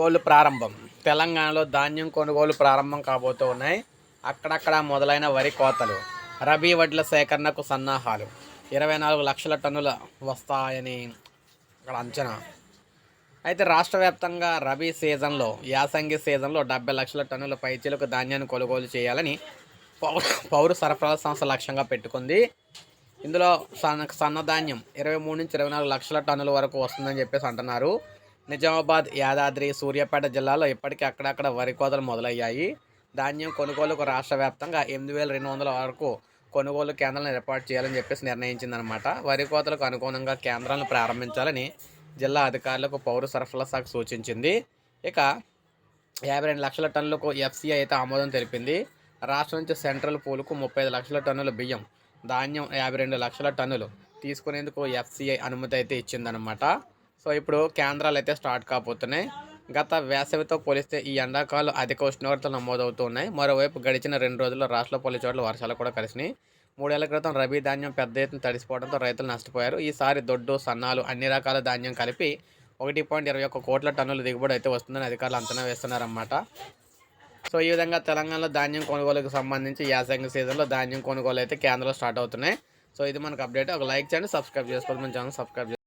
కొనుగోలు ప్రారంభం. తెలంగాణలో ధాన్యం కొనుగోలు ప్రారంభం కాబోతూ ఉన్నాయి. అక్కడక్కడ మొదలైన వరి కోతలు రబీ వడ్ల సేకరణకు సన్నాహాలు. ఇరవై నాలుగు లక్షల టన్నుల వస్తాయని అక్కడ అంచనా. అయితే రాష్ట్ర వ్యాప్తంగా రబీ సీజన్లో యాసంగి సీజన్లో డెబ్బై లక్షల టన్నుల పైచీలకు ధాన్యాన్ని కొనుగోలు చేయాలని పౌర పౌర సరఫరాల సంస్థ లక్ష్యంగా పెట్టుకుంది. ఇందులో సన్న సన్నధాన్యం ఇరవై మూడు నుంచి ఇరవై నాలుగు లక్షల టన్నుల వరకు వస్తుందని చెప్పేసి అంటున్నారు. నిజామాబాద్ యాదాద్రి సూర్యాపేట జిల్లాలో ఇప్పటికీ అక్కడక్కడ వరి కోతలు మొదలయ్యాయి. ధాన్యం కొనుగోలుకు రాష్ట్ర వ్యాప్తంగా ఎనిమిది వేల రెండు వందల వరకు కొనుగోలు కేంద్రాలను ఏర్పాటు చేయాలని చెప్పేసి నిర్ణయించిందనమాట వరి కోతలకు అనుగుణంగా కేంద్రాలను ప్రారంభించాలని జిల్లా అధికారులకు పౌర సరఫరాల శాఖ సూచించింది. ఇక యాభై రెండు లక్షల టన్నులకు ఎఫ్సీఐ అయితే ఆమోదం తెలిపింది. రాష్ట్రం నుంచి సెంట్రల్ పూలకు ముప్పై ఐదు లక్షల టన్నుల బియ్యం ధాన్యం యాభై రెండు లక్షల టన్నులు తీసుకునేందుకు ఎఫ్సీఐ అనుమతి అయితే ఇచ్చిందనమాట సో ఇప్పుడు కేంద్రాలు అయితే స్టార్ట్ కాబోతున్నాయి. గత వేసవితో పోలిస్తే ఈ ఎండాకాలం అధిక ఉష్ణోగ్రతలు నమోదవుతున్నాయి మరోవైపు గడిచిన రెండు రోజుల్లో రాష్ట్రంలో పలు చోట్ల వర్షాలు కూడా కలిసినాయి మూడేళ్ళ క్రితం రబీ ధాన్యం పెద్ద ఎత్తున తడిసిపోవడంతో రైతులు నష్టపోయారు. ఈసారి దొడ్డు సన్నాలు అన్ని రకాల ధాన్యం కలిపి ఒకటి పాయింట్ ఇరవై ఒక్క కోట్ల టన్నుల దిగుబడి అయితే వస్తుందని అధికారులు అంచనా వేస్తున్నారన్నమాట. సో ఈ విధంగా తెలంగాణలో ధాన్యం కొనుగోలుకు సంబంధించి యాసంగ సీజన్లో ధాన్యం కొనుగోలు అయితే కేంద్రంలో స్టార్ట్ అవుతున్నాయి. సో ఇది మనకు అప్డేట్. ఒక లైక్ చేయండి సబ్స్క్రైబ్ చేసుకోవాలి మన ఛానల్ సబ్స్క్రైబ్